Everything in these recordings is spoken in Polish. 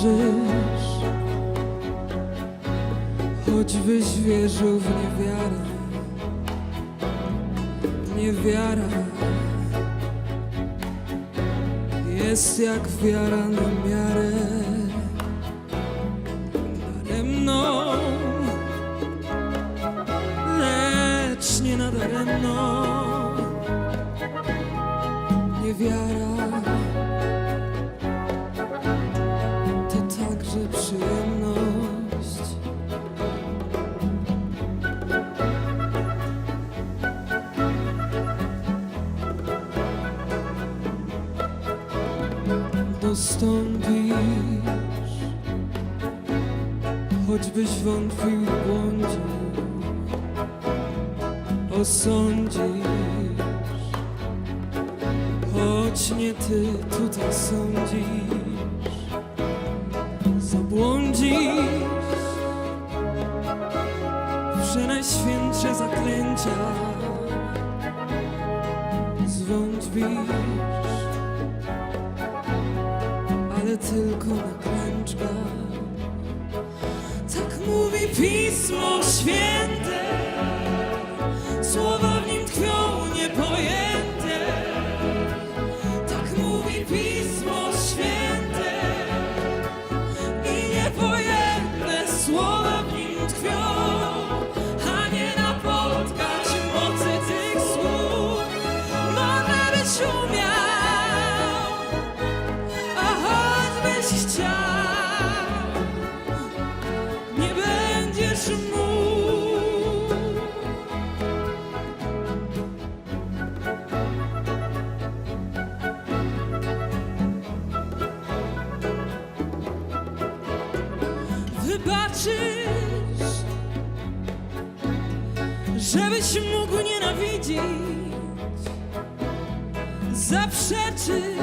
wierzysz, choćbyś wierzył w niewiarę, niewiara jest jak wiara na miarę. Daremną, lecz nie nadaremną. Niewiara także przyjemność. Dostąpisz, choćbyś wątpił błądził, osądzisz, choć nie ty tutaj sądzisz, zabłądzisz. W przenajświętsze zaklęcia, zwątpisz. Ale tylko na klęczkach. Tak mówi Pismo Święte, Wybaczysz, żebyś mógł nienawidzić, zaprzeczysz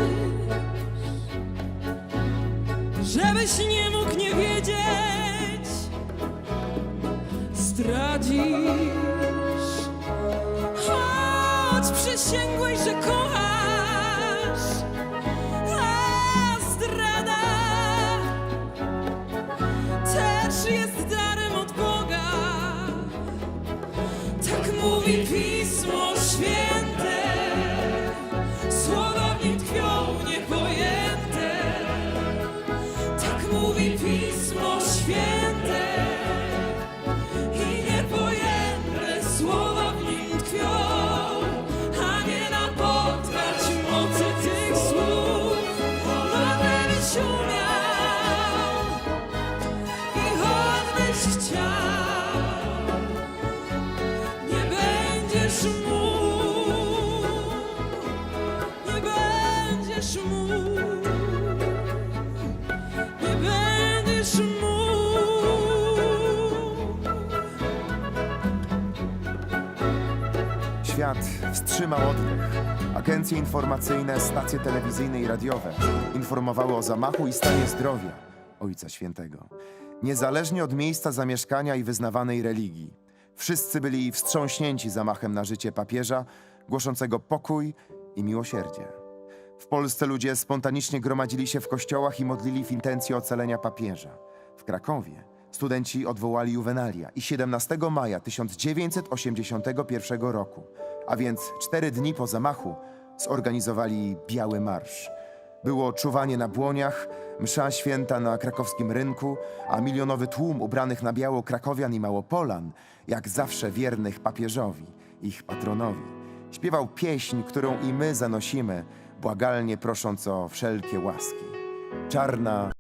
żebyś nie mógł nie wiedzieć, zdradzisz, mówi Pismo Święte, słowa w nim tkwią niepojęte. Tak mówi Pismo Święte Świat wstrzymał oddech. Agencje informacyjne, stacje telewizyjne i radiowe informowały o zamachu i stanie zdrowia Ojca Świętego. Niezależnie od miejsca zamieszkania i wyznawanej religii, wszyscy byli wstrząśnięci zamachem na życie papieża, głoszącego pokój i miłosierdzie. W Polsce ludzie spontanicznie gromadzili się w kościołach i modlili w intencji ocalenia papieża. W Krakowie studenci odwołali Juvenalia i 17 maja 1981 roku, a więc cztery dni po zamachu, zorganizowali Biały Marsz. Było czuwanie na błoniach, msza święta na krakowskim rynku, a milionowy tłum ubranych na biało krakowian i małopolan, jak zawsze wiernych papieżowi, ich patronowi, śpiewał pieśń, którą i my zanosimy, błagalnie prosząc o wszelkie łaski. Czarna